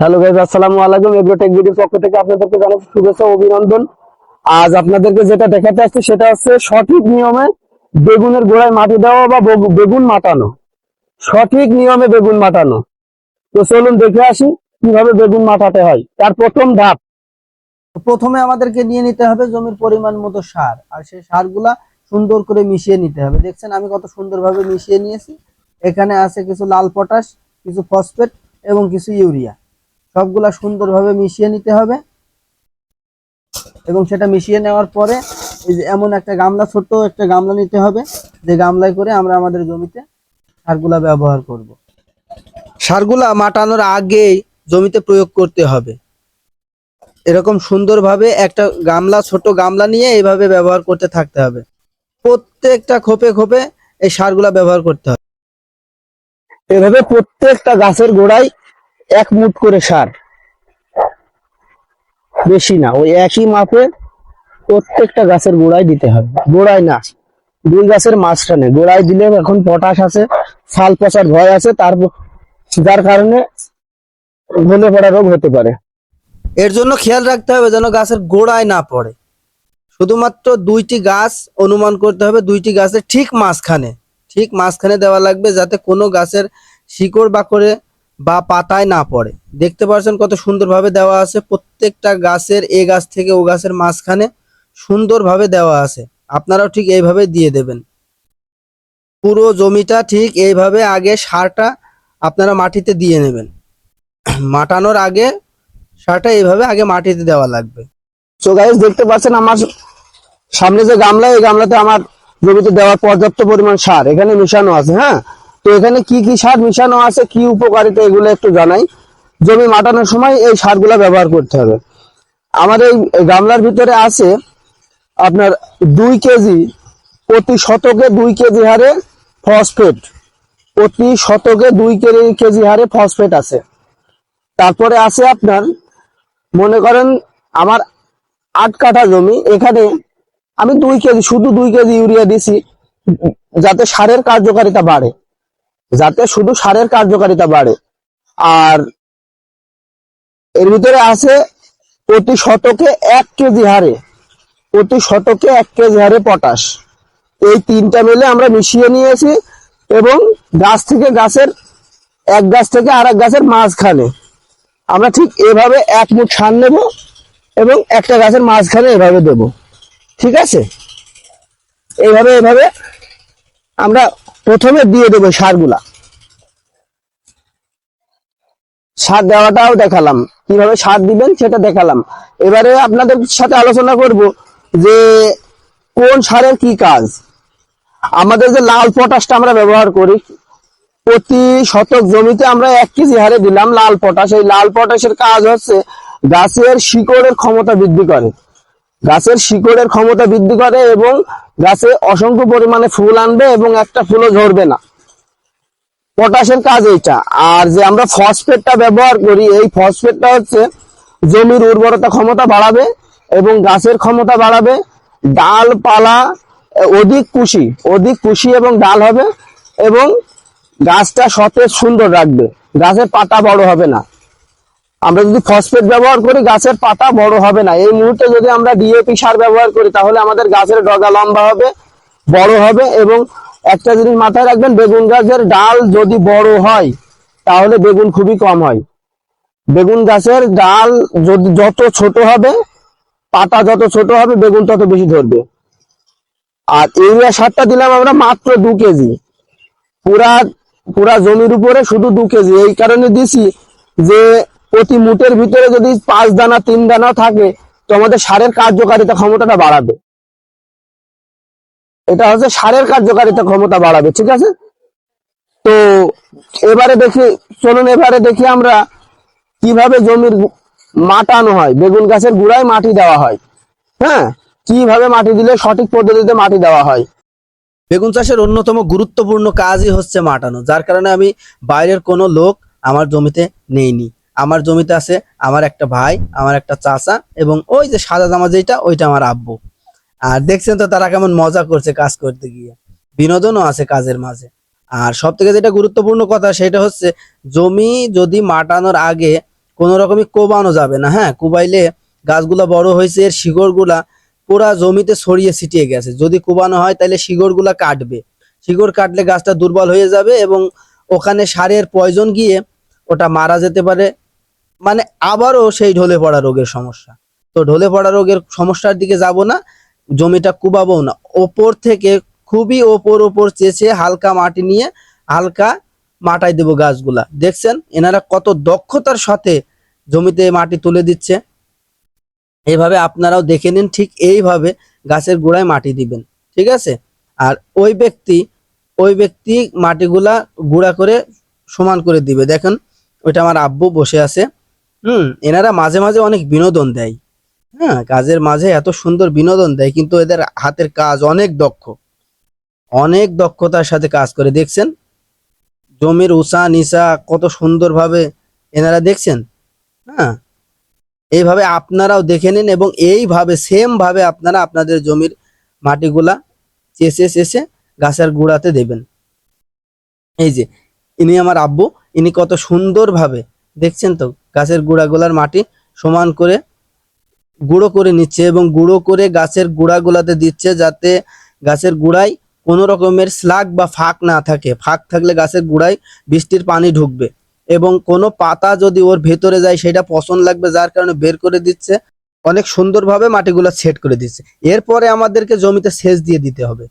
Hello guys আসসালামু আলাইকুম। Agrotech ভিডিওর পক্ষ থেকে আপনাদেরকে জানাই শুভেচ্ছা অভিনন্দন। আজ আপনাদেরকে যেটা দেখাতে আসছে, সেটা হচ্ছে সঠিক নিয়মে বেগুনের গোড়ায় মাটি দেওয়া বা, বেগুন মাটানো। সঠিক নিয়মে বেগুন মাটানো। তো চলুন দেখে আসি কীভাবে বেগুন মাটাতে হয়। তার প্রথম ধাপ। প্রথমে আমাদেরকে নিয়ে নিতে হবে জমির পরিমাণ মতো সার, আর সেই সারগুলা সুন্দর করে মিশিয়ে নিতে হবে। দেখছেন আমি কত সুন্দরভাবে মিশিয়ে নিয়েছি। এখানে আছে কিছু লাল পটাশ কিছু ফসফেট এবং কিছু ইউরিয়া। সবগুলা সুন্দরভাবে মিশিয়ে নিতে হবে। এবং সেটা মিশিয়ে নেওয়ার পরে এই যে এমন একটা গামলা, ছোট্ট একটা গামলা নিতে হবে। যে গামলায় করে আমরা আমাদের জমিতে সারগুলা ব্যবহার করব। সারগুলা মাটানোর আগেই জমিতে প্রয়োগ করতে হবে। এরকম সুন্দরভাবে একটা গামলা ছোট গামলা নিয়ে এইভাবে ব্যবহার করতে থাকতে হবে। প্রত্যেকটা খোপে খোপে এই সারগুলা ব্যবহার করতে হবে। এভাবে প্রত্যেকটা গাছের গোড়ায় এক মুঠ করে সার। বেশি না, ওই একই মাপে প্রত্যেকটা গাছের গোড়ায় দিতে হবে। গোড়ায় না, দুই গাছের মাঝখানে। গোড়ায় দিলে এখন পটাশ আছে ফাল পচার ভয় আছে, তার যার কারণে ধনে পড়া রোগ হতে পারে। এর জন্য খেয়াল রাখতে হবে যেন গাছের গোড়ায় না পড়ে। শুধুমাত্র দুইটি গাছ অনুমান করতে হবে, দুইটি গাছের ঠিক মাঝখানে। ঠিক মাঝখানে দেওয়া লাগবে যাতে কোনো গাছের শিকড় বাকড়ে বা পাতায় না পড়ে। দেখতে পাচ্ছেন কত সুন্দরভাবে দেওয়া আছে। প্রত্যেকটা গাছের এ গাছ থেকে ও গাছের মাঝখানে সুন্দরভাবে দেওয়া আছে। আপনারাও ঠিক এইভাবে দিয়ে দেবেন। পুরো জমিটা ঠিক এইভাবে আগে সারটা আপনারা মাটিতে দিয়ে নেবেন। মাটানোর আগে সারটা এইভাবে আগে মাটিতে দেওয়া লাগবে। তো গাইস দেখতে পাচ্ছেন আমার সামনে যে গামলা, এই গামলাতে আমার জমিতে দেওয়ার পর্যাপ্ত পরিমাণ সার। এখানে মিশানো আছে হ্যাঁ? তো এখানে কি কি সার মিশানো আছে, কি উপকারিতা এগুলো একটু জানাই। জমি মাটানোর সময় এই সারগুলা ব্যবহার করতে হবে। আমার এই গামলার ভিতরে আছে আপনার দুই কেজি, প্রতি শতকে দুই কেজি হারে ফসফেট। প্রতি শতকে দুই কেজি হারে ফসফেট আছে। তারপরে আছে আপনার, মনে করেন আমার আট কাঠা জমি, এখানে আমি দুই কেজি, শুধু দুই কেজি ইউরিয়া দিছি, যাতে সারের কার্যকারিতা বাড়ে। যাতে শুধু সারের কার্যকারিতা বাড়ে। আর এর ভিতরে আছে প্রতি শতকে এক কেজি হারে, প্রতি শতকে এক কেজি হারে পটাশ। এই তিনটা মিলে আমরা মিশিয়ে নিয়েছি এবং গাছ থেকে গাছের, এক গাছ থেকে আর এক গাছের মাঝখানে। আমরা ঠিক এভাবে এক মুঠ সার নেব এবং একটা গাছের মাঝখানে এভাবে দেব। ঠিক আছে? এইভাবে এভাবে আমরা প্রথমে দিয়ে দেবো সারগুলা। সার দেওয়াটাও দেখালাম। কীভাবে সার দিবেন সেটা দেখালাম। এবারে আপনাদের সাথে আলোচনা করব যে কোন সারের কি কাজ। আমাদের যে লাল পটাশটা আমরা ব্যবহার করি, প্রতি শতক জমিতে আমরা এক কেজি হারে দিলাম লাল পটাশ। এই লাল পটাশের কাজ হচ্ছে গাছের শিকড়ের ক্ষমতা বৃদ্ধি করে। গাছের শিকড়ের ক্ষমতা বৃদ্ধি করে এবং গাছে অসংখ্য পরিমাণে ফুল আনবে এবং একটা ফুলও ঝরবে না। পটাশের কাজ এইটা। আর যে আমরা ফসফেটটা ব্যবহার করি, এই ফসফেটটা হচ্ছে জমির উর্বরতা ক্ষমতা বাড়াবে এবং গাছের ক্ষমতা বাড়াবে। ডাল পালা অধিক কুশি অধিক কুশি এবং ডাল হবে এবং গাছটা সতেজ সুন্দর রাখবে। গাছের পাতা বড় হবে না। আমরা যদি ফসফেট ব্যবহার করি, গাছের পাতা বড় হবে না। এই মুহূর্তে যদি আমরা ডিএপি সার ব্যবহার করি, তাহলে আমাদের গাছের ডগা লম্বা হবে, বড় হবে এবং একটা জিনিস মাথায় রাখবেন, বেগুন গাছের ডাল যদি বড় হয়, তাহলে বেগুন খুবই কম হয়। বেগুন গাছের ডাল যদি যত ছোট হবে, পাতা যত ছোট হবে, বেগুন তত বেশি ধরবে। আর ইউরিয়া সারটা দিলাম আমরা মাত্র দু কেজি। পুরা পুরা জমির উপরে শুধু দু কেজি। এই কারণে দিছি যে প্রতি মুটের ভিতরে যদি পাঁচ দানা, তিন দানা থাকে, তো আমাদের সারের কার্যকারিতা ক্ষমতাটা বাড়াবে। এটা হচ্ছে সারের কার্যকারিতা ক্ষমতা বাড়াবে, ঠিক আছে? তো এবারে দেখি, চলুন এবারে দেখি আমরা কীভাবে জমির মাটানো হয়। বেগুন গাছের গুড়ায় মাটি দেওয়া হয়। হ্যাঁ? কীভাবে মাটি দিলে সঠিক পদ্ধতিতে মাটি দেওয়া হয়? বেগুন চাষের অন্যতম গুরুত্বপূর্ণ কাজই হচ্ছে মাটানো, যার কারণে আমি বাইরের কোনো লোক আমার জমিতে নেইনি। আমার জমিতে আছে আমার একটা ভাই, আমার একটা চাচা এবং ওই যে সাদা জামা যেটা ওইটা আমার আব্বু। আর দেখছেন তো তারা কেমন মজা করছে কাজ করতে গিয়ে। বিনোদনও আছে কাজের মাঝে। আর সব থেকে যেটা গুরুত্বপূর্ণ কথা সেটা হচ্ছে, জমি যদি মাটানোর আগে কোনো রকমই কোবানো যাবে না হ্যাঁ? কোবাইলে গাছগুলা বড় হয়েছে, এর শিকড়গুলা পুরা জমিতে ছড়িয়ে ছিটিয়ে গেছে। যদি কোবানো হয় তাহলে শিকড়গুলা কাটবে। শিকড় কাটলে গাছটা দুর্বল হয়ে যাবে এবং ওখানে সারের প্রয়োজন গিয়ে ওটা মারা যেতে পারে মানে আবারও সেই ঢলে পড়া রোগের সমস্যা। তো ঢলে পড়া রোগের সমস্যার দিকে যাব না, জমিটা কুবাবো না। ওপর থেকে খুবই ওপর ওপর চেঁচে হালকা মাটি নিয়ে হালকা মাটাই দেবো গাছগুলা। দেখছেন? এনারা কত দক্ষতার সাথে জমিতে মাটি তুলে দিচ্ছে। এইভাবে আপনারাও দেখে নিন, ঠিক এইভাবে গাছের গোড়ায় মাটি দিবেন। ঠিক আছে? আর ওই ব্যক্তি ওই ব্যক্তি মাটিগুলা গুঁড়া করে সমান করে দিবে। দেখেন, ওইটা আমার আব্বু বসে আছে। হুম। এনারা মাঝে মাঝে অনেক বিনোদন দেয়। হ্যাঁ কাজের মাঝে এত সুন্দর বিনোদন দেয়, কিন্তু এদের হাতের কাজ অনেক দক্ষ। অনেক দক্ষতার সাথে কাজ করে, দেখছেন? জমির উঁচা নিচা কত সুন্দরভাবে এনারা দেখছেন? হ্যাঁ এইভাবে আপনারাও দেখে নিন এবং এইভাবে সেম ভাবে আপনারা আপনাদের জমির মাটিগুলা চেষে চেষে গাছের গুঁড়াতে দেবেন। এই যে, ইনি আমার আব্বু, ইনি কত সুন্দরভাবে, দেখছেন তো? গাছের গুঁড়াগুলার মাটি সমান করে গুঁড়ো করে নিচ্ছে এবং গুঁড়ো করে গাছের গুঁড়াগুলাতে দিচ্ছে যাতে গাছের গুঁড়ায় কোনো রকমের স্লাগ বা ফাঁক না থাকে। ফাঁক থাকলে গাছের গুঁড়ায় বৃষ্টির পানি ঢুকবে এবং কোনো পাতা যদি ওর ভেতরে যায় সেটা পছন্দ লাগবে, যার কারণে বের করে দিচ্ছে। অনেক সুন্দরভাবে মাটিগুলো সেট করে দিচ্ছে। এরপরে আমাদেরকে জমিতে সেচ দিয়ে দিতে হবে।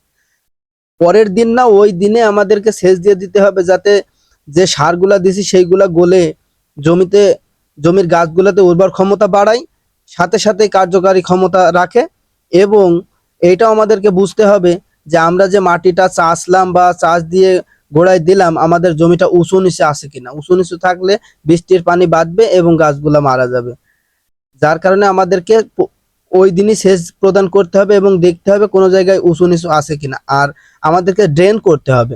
পরের দিন না ওই দিনে আমাদেরকে সেচ দিয়ে দিতে হবে যাতে যে সারগুলা দিছি সেইগুলা গলে জমিতে জমির গাছগুলোতে উর্বর ক্ষমতা বাড়ায়, সাথে সাথে কার্যকারী ক্ষমতা রাখে এবং এইটাও আমাদেরকে বুঝতে হবে যে আমরা যে মাটিটা চাষলাম বা চাষ দিয়ে গোড়ায় দিলাম, আমাদের জমিটা উঁচু নিচে আছে কিনা। উঁচু নিচু থাকলে বৃষ্টির পানি বাঁধবে এবং গাছগুলো মারা যাবে। যার কারণে আমাদেরকে ওই দিনই সেচ প্রদান করতে হবে এবং দেখতে হবে কোনো জায়গায় উঁচু নিচু আছে কিনা। আর আমাদেরকে ড্রেন করতে হবে।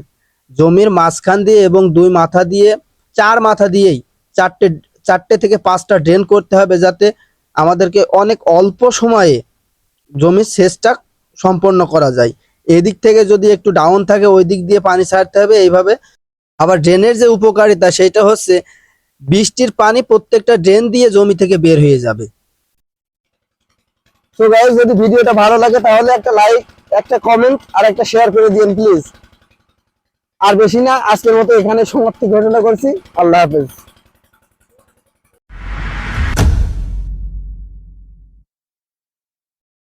জমির মাঝখান দিয়ে এবং দুই মাথা দিয়ে, চার মাথা দিয়েই চারটে চারটে থেকে পাঁচটা ড্রেন করতে হবে যাতে আমাদেরকে অনেক অল্প সময়ে জমির সেচটা সম্পন্ন করা যায়। এদিক থেকে যদি একটু ডাউন থাকে ওই দিক দিয়ে পানি ছাড়তে হবে। এইভাবে আবার ড্রেনের যে উপকারিতা, সেটা হচ্ছে বৃষ্টির পানি প্রত্যেকটা ড্রেন দিয়ে জমি থেকে বের হয়ে যাবে। তো গাইজ যদি ভিডিওটা ভালো লাগে, তাহলে একটা লাইক একটা কমেন্ট আর একটা শেয়ার করে দিন প্লিজ আর বেশি না, আজকের মতো এখানে সমাপ্তি ঘোষণা করছি। আল্লাহ হাফেজ।